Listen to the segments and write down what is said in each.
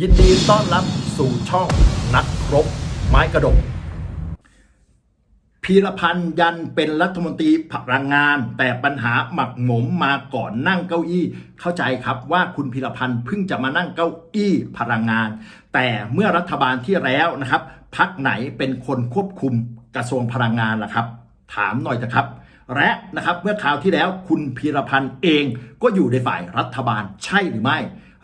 ยินดีต้อนรับสู่ช่องนักรบไม้กระดก พีรพันธ์ยันเป็นรัฐมนตรีพลังงาน แต่ปัญหาหมักหมมมาก่อนนั่งเก้าอี้ เข้าใจครับว่าคุณพีรพันธ์เพิ่งจะมานั่งเก้าอี้พลังงาน แต่เมื่อรัฐบาลที่แล้วนะครับพักไหนเป็นคนควบคุมกระทรวงพลังงานล่ะครับ ถามหน่อยนะครับ และนะครับเมื่อคราวที่แล้วคุณพีรพันธ์เองก็อยู่ในฝ่ายรัฐบาลใช่หรือไม่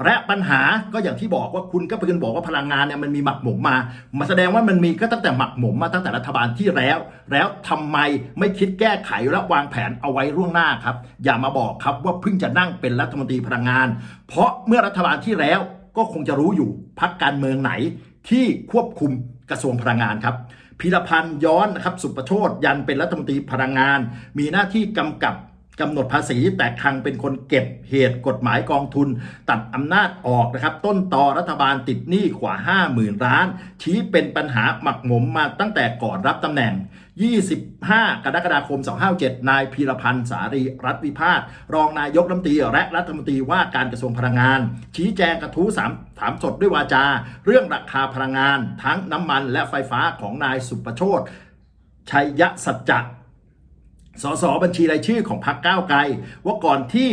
และปัญหาก็อย่างที่บอกว่าคุณก็เป็นบอกว่าพลังงานเนี่ยมันมีหมักหมมมามาแสดงว่ามันมีก็ตั้งแต่หมักหมมมาตั้งแต่รัฐบาลที่แล้ว แล้วทำไมไม่คิดแก้ไขและวางแผนเอาไว้ล่วงหน้าครับ อย่ามาบอกครับว่าเพิ่งจะนั่งเป็นรัฐมนตรีพลังงาน เพราะเมื่อรัฐบาลที่แล้วก็คงจะรู้อยู่พักการเมืองไหนที่ควบคุมกระทรวงพลังงานครับพีรพันธ์ย้อนนะครับสุประโชดยันเป็นรัฐมนตรีพลังงาน มีหน้าที่กำกับ กำหนดภาษีแต่คลังเป็นคนเก็บเหตุกฎหมายกองทุน ตัดอำนาจออกนะครับ ต้นต่อรัฐบาลติดหนี้กว่า 50,000 ล้าน ชี้เป็นปัญหาหมักหมมมาตั้งแต่ก่อนรับตำแหน่ง 25 กรกฎาคม 257 นายพีรพันธ์สารีรัฐวิพาทรองนายกรัฐมนตรีและรัฐมนตรีว่าการกระทรวงพลังงาน ชี้แจงกระทู้สามถามสดด้วยวาจา เรื่องราคาพลังงาน ทั้งน้ำมันและไฟฟ้าของนายสุประโชตชัยยะสัจจะ สสบัญชีรายชื่อของพรรคก้าวไกล ว่าก่อนที่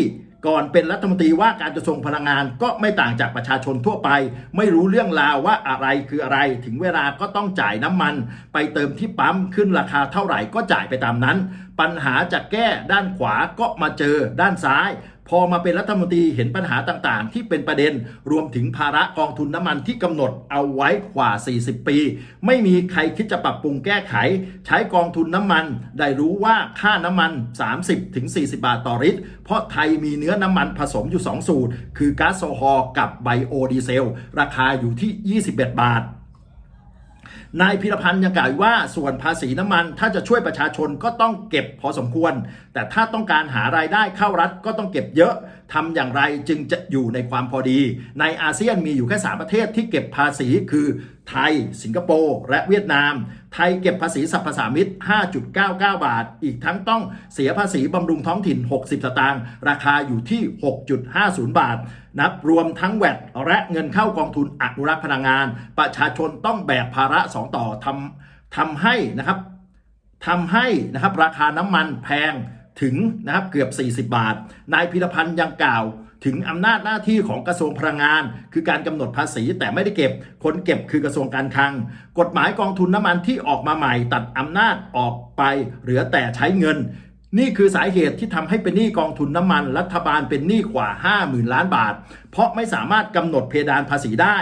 ก่อนเป็นรัฐมนตรีว่าการกระทรวงพลังงานก็ไม่ต่างจากประชาชนทั่วไป ไม่รู้เรื่องราวว่าอะไรคืออะไร ถึงเวลาก็ต้องจ่ายน้ำมัน ไปเติมที่ปั๊มขึ้นราคาเท่าไหร่ก็จ่ายไปตามนั้น ปัญหาจะแก้ด้านขวาก็มาเจอด้านซ้าย พอมาเป็นรัฐมนตรีเห็นปัญหาต่างๆ ที่เป็นประเด็นรวมถึงภาระกองทุนน้ำมันที่กำหนดเอาไว้กว่า 40 ปี ไม่มีใครคิดจะปรับปรุงแก้ไข ใช้กองทุนน้ำมัน ได้รู้ว่าค่าน้ำมัน 30-40 บาทต่อลิตร เพราะไทยมีเนื้อน้ำมันผสมอยู่ 2 สูตร คือก๊าซโซฮอล์กับไบโอดีเซล ราคาอยู่ที่ 21 บาท นายพิรพันธ์ยังกล่าวว่าส่วนภาษีน้ำมัน ถ้าจะช่วยประชาชนก็ต้องเก็บพอสมควร แต่ถ้าต้องการหารายได้เข้ารัฐก็ต้องเก็บเยอะทำอย่างไรจึงจะอยู่ในความพอดี ในอาเซียนมีอยู่แค่ 3 ประเทศที่เก็บภาษีคือไทย สิงคโปร์และเวียดนาม ไทยเก็บภาษีสรรพสามิต5.99 บาท อีกทั้งต้องเสียภาษีบำรุงท้องถิ่น 60 สตางค์ ราคาอยู่ที่ 6.50 บาท นับรวมทั้งแวดและเงินเข้ากองทุนอนุรักษ์พลังงาน ประชาชนต้องแบกภาระ 2 ต่อทำทำให้นะครับทำให้นะครับราคาน้ำมันแพงถึงนะครับเกือบ 40 บาท นายพิรพันธ์ยังกล่าว ถึงอำนาจหน้าที่ของกระทรวงพลังงาน คือการกำหนดภาษีแต่ไม่ได้เก็บ คนเก็บคือกระทรวงการคลัง กฎหมายกองทุนน้ำมันที่ออกมาใหม่ ตัดอำนาจออกไป เหลือแต่ใช้เงิน นี่คือสาเหตุที่ทำให้เป็นหนี้กองทุนน้ำมัน รัฐบาลเป็นหนี้กว่า 50,000 ล้านบาท เพราะไม่สามารถกำหนดเพดานภาษีได้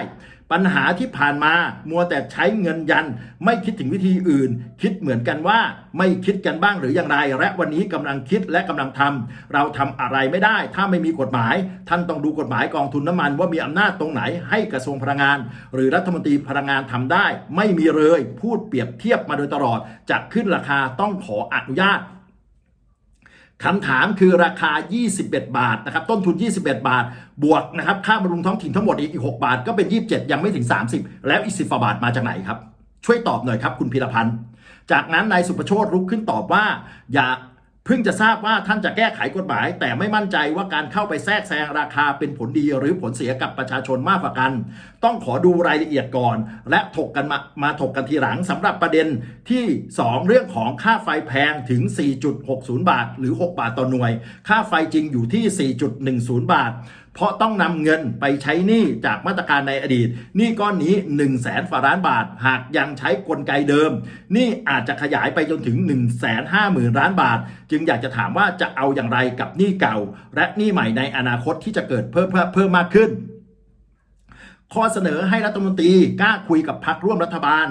ปัญหาที่ผ่านมามัวแต่ใช้เงินยัน ไม่คิดถึงวิธีอื่น คิดเหมือนกันว่าไม่คิดกันบ้างหรืออย่างไร และวันนี้กำลังคิดและกำลังทำเราทำอะไรไม่ได้ ถ้าไม่มีกฎหมาย ท่านต้องดูกฎหมายกองทุนน้ำมัน ว่ามีอำนาจตรงไหนให้กระทรวงพลังงาน หรือรัฐมนตรีพลังงานทำได้ ไม่มีเลยพูดเปรียบเทียบมาโดยตลอดจะขึ้นราคาต้องขออนุญาต คำถามคือราคา 21 บาทนะครับต้นทุน 21 บาท บวกนะครับค่าบำรุงท้องถิ่นทั้งหมดอีก 6 บาท ก็เป็น 27 ยังไม่ถึง 30 แล้วอีก 10บาทมาจากไหนครับ ช่วยตอบหน่อยครับคุณพีรพันธ์ จากนั้นนายสุประโชตรุกขึ้นตอบว่า อย่า เพิ่งจะทราบว่าท่านจะแก้ไขกฎหมาย แต่ไม่มั่นใจว่าการเข้าไปแทรกแซงราคาเป็นผลดีหรือผลเสียกับประชาชนมากกว่ากัน ต้องขอดูรายละเอียดก่อน และถกกันมามาถกกันทีหลังสำหรับประเด็นที่ 2 เรื่องของค่าไฟแพงถึง 4.60 บาท หรือ 6 บาทต่อหน่วย ค่าไฟจริงอยู่ที่ 4.10 บาท เพราะต้องนำเงินไปใช้หนี้จากมาตรการในอดีตหนี้ก้อนนี้ 1 0 0 0 0แสนฝาล้านบาท หากยังใช้กลไกเดิมหนี่อาจจะขยายไปจนถึง 1 5 0 0 0 0 ล้านบาท จึงอยากจะถามว่าจะเอาอย่างไรกับหนี้เก่า และหนี้ใหม่ในอนาคตที่จะเกิดเพิ่มเพิ่มเพิ่มมากขึ้นข้อเสนอให้รัฐมนตรีกล้าคุยกับพรรคร่วมรัฐบาล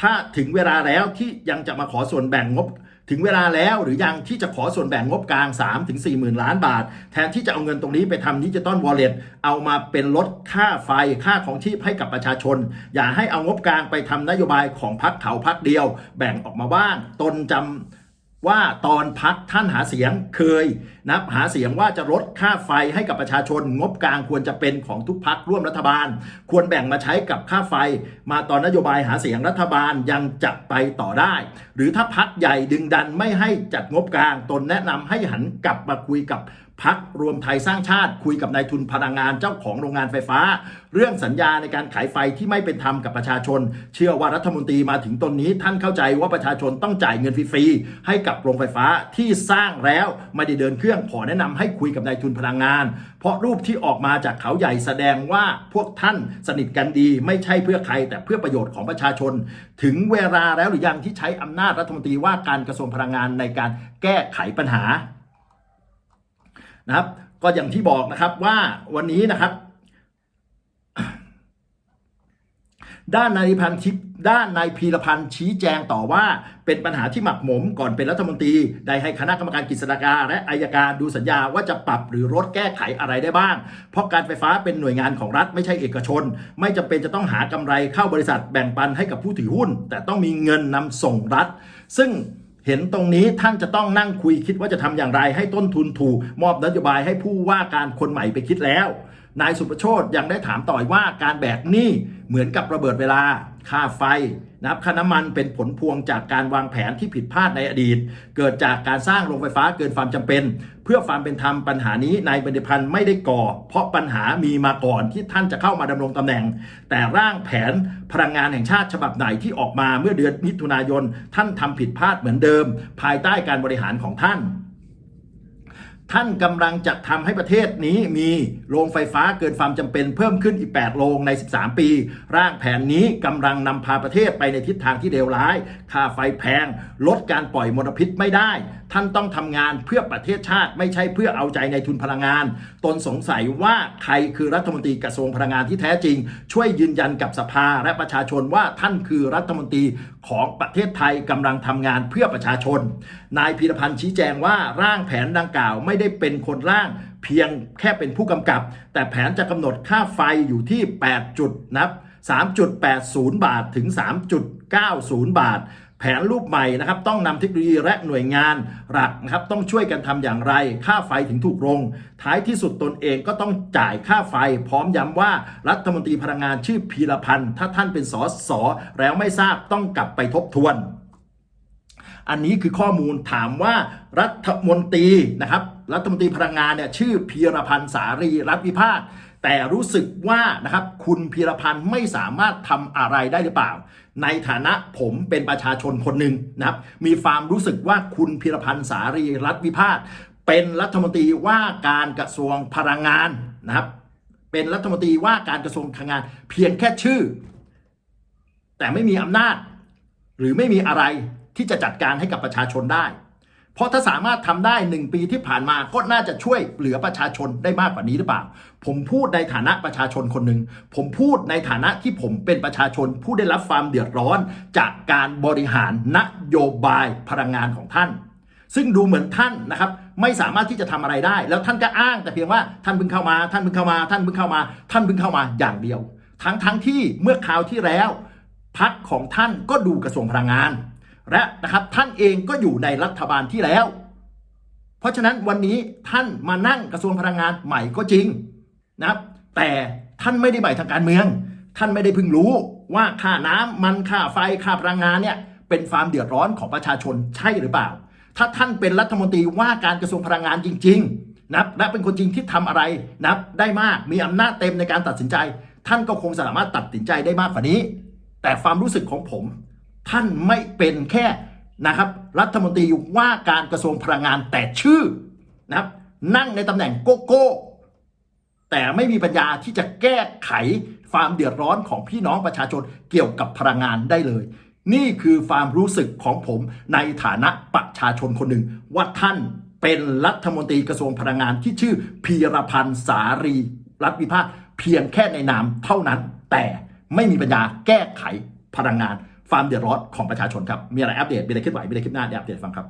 ถ้าถึงเวลาแล้วที่ยังจะมาขอส่วนแบ่งงบ ถึงเวลาแล้วหรือยังที่จะขอส่วนแบ่งงบกลาง 3 ถึง4หมื่นล้านบาท แทนที่จะเอาเงินตรงนี้ไปทำดิจิตอลวอลเล็ตเอามาเป็นลดค่าไฟค่าของชีพให้กับประชาชน อย่าให้เอางบกลางไปทำนโยบายของพักเขาพักเดียว แบ่งออกมาบ้างตนจำ ว่าตอนพักท่านหาเสียงเคยนะหาเสียงว่าจะลดค่าไฟให้กับประชาชน งบกลางควรจะเป็นของทุกพักร่วมรัฐบาล ควรแบ่งมาใช้กับค่าไฟ มาตอนนโยบายหาเสียงรัฐบาลยังจะไปต่อได้ หรือถ้าพักใหญ่ดึงดันไม่ให้จัดงบกลางตนแนะนำให้หันกลับมาคุยกับ พักรวมไทยสร้างชาติคุยกับนายทุนพลังงานเจ้าของโรงงานไฟฟ้า เรื่องสัญญาในการขายไฟที่ไม่เป็นธรรมกับประชาชน เชื่อว่ารัฐมนตรีมาถึงตนนี้ ท่านเข้าใจว่าประชาชนต้องจ่ายเงินฟรีๆให้กับโรงไฟฟ้าที่สร้างแล้วไม่ได้เดินเครื่องขอแนะนำให้คุยกับนายทุนพลังงาน เพราะรูปที่ออกมาจากเขาใหญ่แสดงว่าพวกท่านสนิทกันดี ไม่ใช่เพื่อใครแต่เพื่อประโยชน์ของประชาชน ถึงเวลาแล้วหรือยังที่ใช้อำนาจรัฐมนตรีว่าการกระทรวงพลังงานในการแก้ไขปัญหา นะครับ ก็อย่างที่บอกนะครับว่าวันนี้นะครับ ด้านนายพันทิพด้านนายพีรพันธ์ชี้แจงต่อว่าเป็นปัญหาที่หมักหมมก่อนเป็นรัฐมนตรี ได้ให้คณะกรรมการกฤษฎากาและอายการดูสัญญาว่าจะปรับหรือลดแก้ไขอะไรได้บ้าง เพราะการไฟฟ้าเป็นหน่วยงานของรัฐไม่ใช่เอกชน ไม่จำเป็นจะต้องหากำไรเข้าบริษัทแบ่งปันให้กับผู้ถือหุ้น แต่ต้องมีเงินนำส่งรัฐ ซึ่ง เห็นตรงนี้ท่านจะต้องนั่งคุยคิดว่าจะทำอย่างไรให้ต้นทุนถูกมอบนโยบายให้ผู้ว่าการคนใหม่ไปคิดแล้ว นายสุประโชตยังได้ถามต่อยว่าการแบกหนี้เหมือนกับระเบิดเวลา ค่าไฟนะครับค่าน้ำมันเป็นผลพวงจากการวางแผนที่ผิดพลาดในอดีต เกิดจากการสร้างโรงไฟฟ้าเกินความจำเป็น เพื่อความเป็นธรรมปัญหานี้นายบรรพันธ์ไม่ได้ก่อ เพราะปัญหามีมาก่อนที่ท่านจะเข้ามาดำรงตำแหน่ง แต่ร่างแผนพลังงานแห่งชาติฉบับไหนที่ออกมาเมื่อเดือนมิถุนายน ท่านทำผิดพลาดเหมือนเดิม ภายใต้การบริหารของท่าน ท่านกำลังจะทำให้ประเทศนี้มีโรงไฟฟ้าเกินความจำเป็นเพิ่มขึ้นอีก 8 โรงใน 13 ปี ร่างแผนนี้กำลังนำพาประเทศไปในทิศทางที่เลวร้าย ค่าไฟแพง ลดการปล่อยมลพิษไม่ได้ท่านต้องทำงานเพื่อประเทศชาติไม่ใช่เพื่อเอาใจในทุนพลังงาน ตนสงสัยว่าใครคือรัฐมนตรีกระทรวงพลังงานที่แท้จริง ช่วยยืนยันกับสภาและประชาชนว่าท่านคือรัฐมนตรีของประเทศไทยกำลังทำงานเพื่อประชาชน นายพีรพันธ์ชี้แจงว่าร่างแผนดังกล่าวไม่ได้เป็นคนร่างเพียงแค่เป็นผู้กำกับ แต่แผนจะกำหนดค่าไฟอยู่ที่ 8 จุดนับ 3.80 บาทถึง 3.90 บาท แผนรูปใหม่นะครับต้องนำเทคโนโลยีและหน่วยงานหลักนะครับต้องช่วยกันทำอย่างไร ค่าไฟถึงถูกลง ท้ายที่สุดตนเองก็ต้องจ่ายค่าไฟ พร้อมย้ำว่ารัฐมนตรีพลังงานชื่อพีรพันธ์ถ้าท่านเป็นสอสอแล้วไม่ทราบต้องกลับไปทบทวน อันนี้คือข้อมูลถามว่ารัฐมนตรีนะครับรัฐมนตรีพลังงานเนี่ยชื่อพีรพันธ์สารีรัฐวิพากษ์แต่รู้สึกว่านะครับคุณพีรพันธ์ไม่สามารถทำอะไรได้หรือเปล่า ในฐานะผมเป็นประชาชนคนหนึ่งนะครับมีความรู้สึกว่าคุณพีรพันธ์สารีรัฐวิพากษ์เป็นรัฐมนตรีว่าการกระทรวงพลังงานนะครับเป็นรัฐมนตรีว่าการกระทรวงพลังงาน เพียงแค่ชื่อ แต่ไม่มีอำนาจ หรือไม่มีอะไรที่จะจัดการให้กับประชาชนได้ เพราะถ้าสามารถทำได้หนึ่งปีที่ผ่านมาก็น่าจะช่วยเหลือประชาชนได้มากกว่านี้หรือเปล่า ผมพูดในฐานะประชาชนคนหนึ่งผมพูดในฐานะที่ผมเป็นประชาชนผู้ได้รับความเดือดร้อน จากการบริหารนโยบายพลังงานของท่าน ซึ่งดูเหมือนท่านนะครับไม่สามารถที่จะทำอะไรได้ แล้วท่านก็อ้างแต่เพียงว่าท่านเพิ่งเข้ามาท่านเพิ่งเข้ามาท่านเพิ่งเข้ามา ท่านเพิ่งเข้ามาอย่างเดียว ทั้งทั้งที่เมื่อคราวที่แล้วพักของท่านก็ดูกระทรวงพลังงาน และนะครับท่านเองก็อยู่ในรัฐบาลที่แล้ว เพราะฉะนั้นวันนี้ท่านมานั่งกระทรวงพลังงานใหม่ก็จริงนะครับ แต่ท่านไม่ได้ใหม่ทางการเมือง ท่านไม่ได้เพิ่งรู้ว่าค่าน้ำมันค่าไฟค่าพลังงานเนี่ยเป็นความเดือดร้อนของประชาชนใช่หรือเปล่า ถ้าท่านเป็นรัฐมนตรีว่าการกระทรวงพลังงานจริง ๆนะและเป็นคนจริงที่ทำอะไรนะได้มากมีอำนาจเต็มในการตัดสินใจ ท่านก็คงสามารถตัดสินใจได้มากกว่านี้ แต่ความรู้สึกของผม ท่านไม่เป็นแค่นะครับ รัฐมนตรีว่าการกระทรวงพลังงานแต่ชื่อนะครับ นั่งในตำแหน่งโกโก้ แต่ไม่มีปัญญาที่จะแก้ไขความเดือดร้อนของพี่น้องประชาชนเกี่ยวกับพลังงานได้เลย นี่คือความรู้สึกของผมในฐานะประชาชนคนหนึ่ง ว่าท่านเป็นรัฐมนตรีกระทรวงพลังงานที่ชื่อพีรพันธ์สารีรัฐวิพากเพียงแค่ในนามเท่านั้น แต่ไม่มีปัญญาแก้ไขพลังงาน ความเดือดร้อนของประชาชนครับ มีอะไรอัปเดต มีอะไรเคลื่อนไหว มีอะไรคลิปหน้าเดี๋ยวอัปเดตฟังครับ